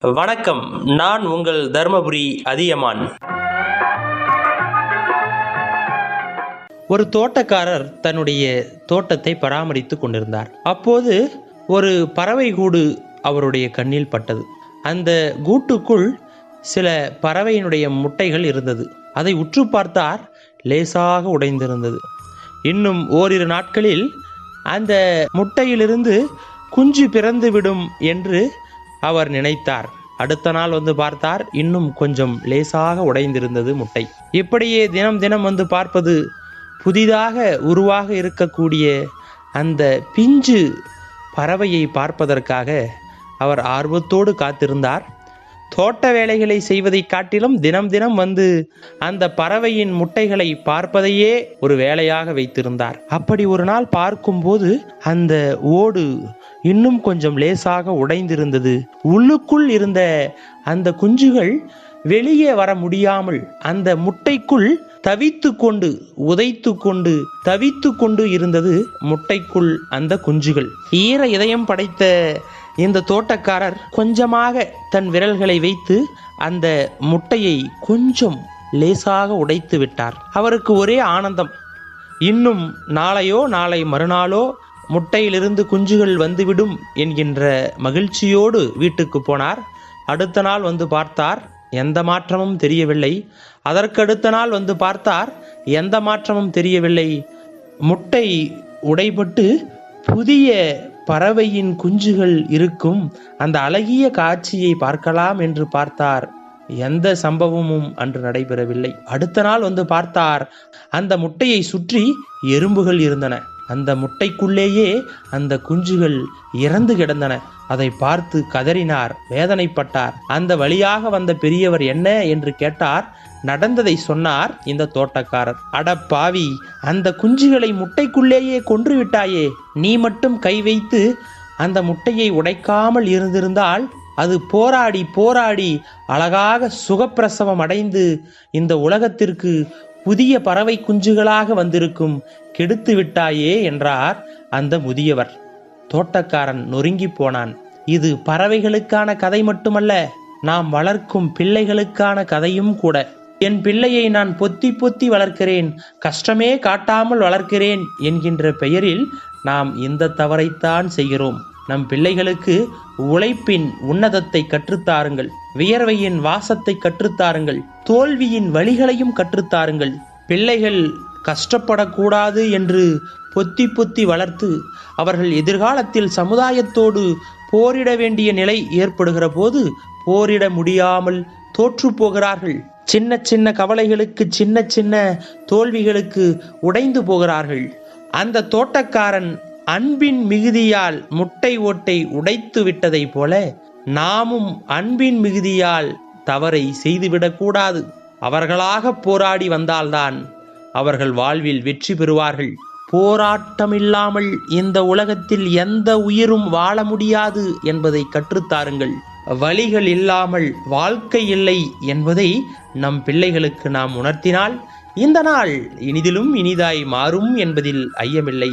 வணக்கம். நான் உங்கள் தர்மபுரி அதியமான். ஒரு தோட்டக்காரர் தன்னுடைய தோட்டத்தை பராமரித்து கொண்டிருந்தார். அப்போது ஒரு பறவை கூடு அவருடைய கண்ணில் பட்டது. அந்த கூட்டுக்குள் சில பறவையினுடைய முட்டைகள் இருந்தது. அதை உற்று பார்த்தார் லேசாக உடைந்திருந்தது. இன்னும் ஓரிரு நாட்களில் அந்த முட்டையிலிருந்து குஞ்சு பிறந்துவிடும் என்று அவர் நினைத்தார். அடுத்த நாள் வந்து பார்த்தார் இன்னும் கொஞ்சம் லேசாக உடைந்திருந்தது முட்டை. இப்படியே தினம் தினம் வந்து பார்ப்பது புதிதாக உருவாக இருக்கக்கூடிய அந்த பிஞ்சு பறவையை பார்ப்பதற்காக அவர் ஆர்வத்தோடு காத்திருந்தார். தோட்ட வேலைகளை செய்வதை காட்டிலும் தினம் தினம் வந்து அந்த பறவையின் முட்டைகளை பார்ப்பதையே ஒரு வேலையாக வைத்திருந்தார். அப்படி ஒரு நாள் பார்க்கும்போது அந்த ஓடு இன்னும் கொஞ்சம் லேசாக உடைந்திருந்தது. உள்ளுக்குள் இருந்த அந்த குஞ்சுகள் வெளியே வர முடியாமல் அந்த முட்டைக்குள் தவித்து கொண்டு உதைத்து கொண்டு தவித்து கொண்டு இருந்தது முட்டைக்குள் அந்த குஞ்சுகள். ஈர இதயம் படைத்த இந்த தோட்டக்காரர் கொஞ்சமாக தன் விரல்களை வைத்து அந்த முட்டையை கொஞ்சம் லேசாக உடைத்து விட்டார். அவருக்கு ஒரே ஆனந்தம். இன்னும் நாளையோ நாளை மறுநாளோ முட்டையிலிருந்து குஞ்சுகள் வந்துவிடும் என்கின்ற மகிழ்ச்சியோடு வீட்டுக்கு போனார். அடுத்த நாள் வந்து பார்த்தார் எந்த மாற்றமும் தெரியவில்லை. அதற்கடுத்த நாள் வந்து பார்த்தார் எந்த மாற்றமும் தெரியவில்லை. முட்டை உடைபட்டு புதிய பறவையின் குஞ்சுகள் இருக்கும் அந்த அழகிய காட்சியை பார்க்கலாம் என்று பார்த்தார். எந்த சம்பவமும் அன்று நடைபெறவில்லை. அடுத்த நாள் வந்து பார்த்தார் அந்த முட்டையை சுற்றி எறும்புகள் இருந்தன. அந்த முட்டைக்குள்ளேயே அந்த குஞ்சுகள் இறந்து கிடந்தன. அதை பார்த்து கதறினார் வேதனைப்பட்டார். அந்த வழியாக வந்த பெரியவர் என்ன என்று கேட்டார். நடந்ததை சொன்னார் இந்த தோட்டக்காரர். அட பாவி அந்த குஞ்சுகளை முட்டைக்குள்ளேயே கொன்று விட்டாயே. நீ மட்டும் கை வைத்து அந்த முட்டையை உடைக்காமல் இருந்திருந்தால் அது போராடி போராடி அழகாக சுகப்பிரசவம் அடைந்து இந்த உலகத்திற்கு புதிய பறவை குஞ்சுகளாக வந்திருக்கும். கெடுத்து விட்டாயே என்றார் அந்த முதியவர். தோட்டக்காரன் நொறுங்கி போனான். இது பறவைகளுக்கான கதை மட்டுமல்ல நாம் வளர்க்கும் பிள்ளைகளுக்கான கதையும் கூட. என் பிள்ளையை நான் பொத்தி பொத்தி வளர்க்கிறேன் கஷ்டமே காட்டாமல் வளர்க்கிறேன் என்கின்ற பெயரில் நாம் இந்த தவறைத்தான் செய்கிறோம். நம் பிள்ளைகளுக்கு உழைப்பின் உன்னதத்தை கற்றுத்தாருங்கள் வியர்வையின் வாசத்தை கற்றுத்தாருங்கள். தோல்வியின் வழிகளையும் கற்றுத்தாருங்கள். பிள்ளைகள் கஷ்டப்படக்கூடாது என்று பொத்தி பொத்தி வளர்த்து அவர்கள் எதிர்காலத்தில் சமுதாயத்தோடு போரிட வேண்டிய நிலை ஏற்படுகிற போது போரிட முடியாமல் தோற்று போகிறார்கள். சின்ன சின்ன கவலைகளுக்கு சின்ன சின்ன தோல்விகளுக்கு உடைந்து போகிறார்கள். அந்த தோட்டக்காரன் அன்பின் மிகுதியால் முட்டை ஓட்டை உடைத்து விட்டதை போல நாமும் அன்பின் மிகுதியால் தவறை செய்துவிடக்கூடாது. அவர்களாக போராடி வந்தால்தான் அவர்கள் வாழ்வில் வெற்றி பெறுவார்கள். போராட்டமில்லாமல் இந்த உலகத்தில் எந்த உயிரும் வாழ முடியாது என்பதை கற்றுத்தாருங்கள் வழிகள் இல்லாமல் வாழ்க்கை இல்லை என்பதை நம் பிள்ளைகளுக்கு நாம் உணர்த்தினால் இந்த நாள் இனிதிலும் இனிதாய் மாறும் என்பதில் ஐயமில்லை.